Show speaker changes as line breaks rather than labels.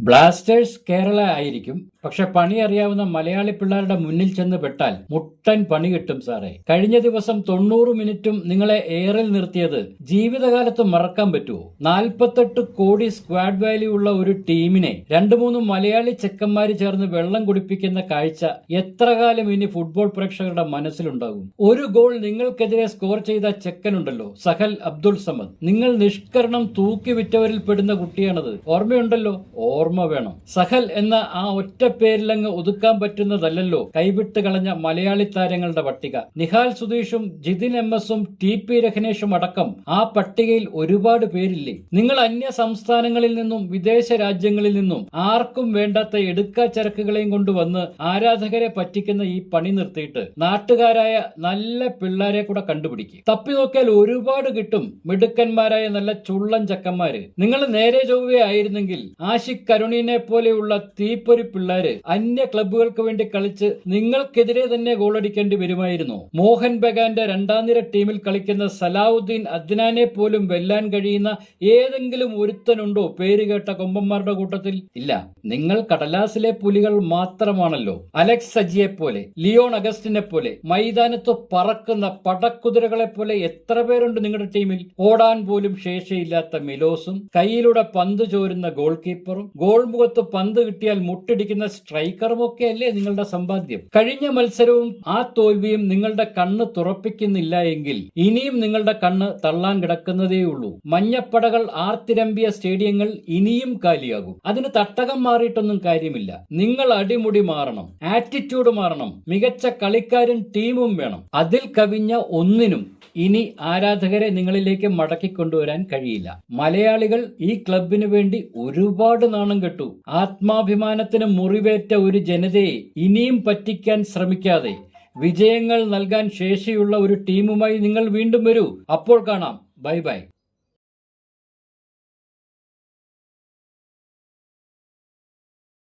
Blasters Kerala ആയിരിക്കും. പക്ഷെ പണി അറിയാവുന്ന മലയാളി പിള്ളേരുടെ മുന്നിൽ ചെന്ന് പെട്ടാൽ മുട്ടൻ പണി കിട്ടും സാറേ. കഴിഞ്ഞ ദിവസം തൊണ്ണൂറ് മിനിറ്റും നിങ്ങളെ എയറിൽ നിർത്തിയത് ജീവിതകാലത്ത് മറക്കാൻ പറ്റുമോ നാൽപ്പത്തെട്ട് കോടി സ്ക്വാഡ് വാല്യൂ ഉള്ള ഒരു ടീമിനെ രണ്ടു മൂന്ന് മലയാളി ചെക്കന്മാര് ചേർന്ന് വെള്ളം കുടിപ്പിക്കുന്ന കാഴ്ച എത്ര കാലം ഇനി ഫുട്ബോൾ പ്രേക്ഷകരുടെ മനസ്സിലുണ്ടാകും? ഒരു ഗോൾ നിങ്ങൾക്കെതിരെ സ്കോർ ചെയ്ത ചെക്കനുണ്ടല്ലോ സഹൽ അബ്ദുൾ സമദ്. നിങ്ങൾ നിഷ്കരണം തൂക്കി വിറ്റവരിൽ പെടുന്ന കുട്ടിയാണത്. ഓർമ്മയുണ്ടല്ലോ? ഓർമ്മ വേണം. സഹൽ എന്ന ആ ഒറ്റ പേരിലങ്ങ് ഒതുക്കാൻ പറ്റുന്നതല്ലല്ലോ കൈവിട്ട് കളഞ്ഞ മലയാളി താരങ്ങളുടെ പട്ടിക. നിഹാൽ സുധീഷും ജിതിൻ എം എസും ടി പി രഹനേഷും അടക്കം ആ പട്ടികയിൽ ഒരുപാട് പേരില്ലേ. നിങ്ങൾ അന്യ സംസ്ഥാനങ്ങളിൽ നിന്നും വിദേശ രാജ്യങ്ങളിൽ നിന്നും ആർക്കും വേണ്ടാത്ത എടുക്ക ചരക്കുകളെയും കൊണ്ടുവന്ന് ആരാധകരെ പറ്റിക്കുന്ന ഈ പണി നിർത്തിയിട്ട് നാട്ടുകാരായ നല്ല പിള്ളേരെ കൂടെ കണ്ടുപിടിക്കുക തപ്പി നോക്കിയാൽ ഒരുപാട് കിട്ടും മിടുക്കന്മാരായ നല്ല ചുള്ളൻ ചക്കന്മാര്. നിങ്ങൾ നേരെ ചൊവ്വേ ആയിരുന്നെങ്കിൽ ആഷിഖ് കരുണീനെ പോലെയുള്ള തീപ്പൊരി പിള്ളേര് അന്യ ക്ലബ്ബുകൾക്ക് വേണ്ടി കളിച്ച് നിങ്ങൾക്കെതിരെ തന്നെ ഗോളടിക്കേണ്ടി വരുമായിരുന്നു. മോഹൻ ബഗാന്റെ രണ്ടാം നിര ടീമിൽ കളിക്കുന്ന സലാഹുദ്ദീൻ അദ്നാനെ പോലും വെല്ലാൻ കഴിയുന്ന ഏതെങ്കിലും ഒരുത്തനുണ്ടോ? പേര് കേട്ട കൊമ്പന്മാരുടെ കൂട്ടത്തിൽ ഇല്ല. നിങ്ങൾ കടലാസിലെ പുലികൾ മാത്രമാണല്ലോ. അലക്സ് സജിയെ പോലെ ലിയോൺ അഗസ്റ്റിനെ പോലെ മൈതാനത്ത് പറക്കുന്ന പടക്കുതിരകളെ പോലെ എത്ര പേരുണ്ട് നിങ്ങളുടെ ടീമിൽ? ഓടാൻ പോലും ശേഷിയില്ലാത്ത മിലോസും കയ്യിലൂടെ പന്ത് ചോരുന്ന ഗോൾ കീപ്പറും ഗോൾ മുഖത്ത് പന്ത് കിട്ടിയാൽ മുട്ടിടിക്കുന്ന സ്ട്രൈക്കറും ഒക്കെ അല്ലേ നിങ്ങളുടെ സമ്പാദ്യം. കഴിഞ്ഞ മത്സരവും ആ തോൽവിയും നിങ്ങളുടെ കണ്ണ് തുറപ്പിക്കുന്നില്ല എങ്കിൽ ഇനിയും നിങ്ങളുടെ കണ്ണ് തള്ളാൻ കിടക്കുന്നതേയുള്ളൂ മഞ്ഞപ്പടകൾ ആർത്തിരമ്പിയ സ്റ്റേഡിയങ്ങൾ ഇനിയും കാലിയാകും. അതിന് തട്ടകം മാറിയിട്ടൊന്നും കാര്യമില്ല. നിങ്ങൾ അടിമുടി മാറണം ആറ്റിറ്റ്യൂഡ് മാറണം മികച്ച കളിക്കാരും ടീമും വേണം. അതിൽ കവിഞ്ഞ ഒന്നിനും ഇനി ആരാധകരെ നിങ്ങളിലേക്ക് മടക്കിക്കൊണ്ടുവരാൻ കഴിയില്ല. മലയാളികൾ ഈ ക്ലബിന് വേണ്ടി ഒരുപാട് നാണം കെട്ടു. ആത്മാഭിമാനത്തിന് മുറിവേറ്റ ഒരു ജനതയെ ഇനിയും പറ്റിക്കാൻ ശ്രമിക്കാതെ വിജയങ്ങൾ നൽകാൻ ശേഷിയുള്ള ഒരു ടീമുമായി നിങ്ങൾ വീണ്ടും വരൂ. അപ്പോൾ കാണാം. Bye bye.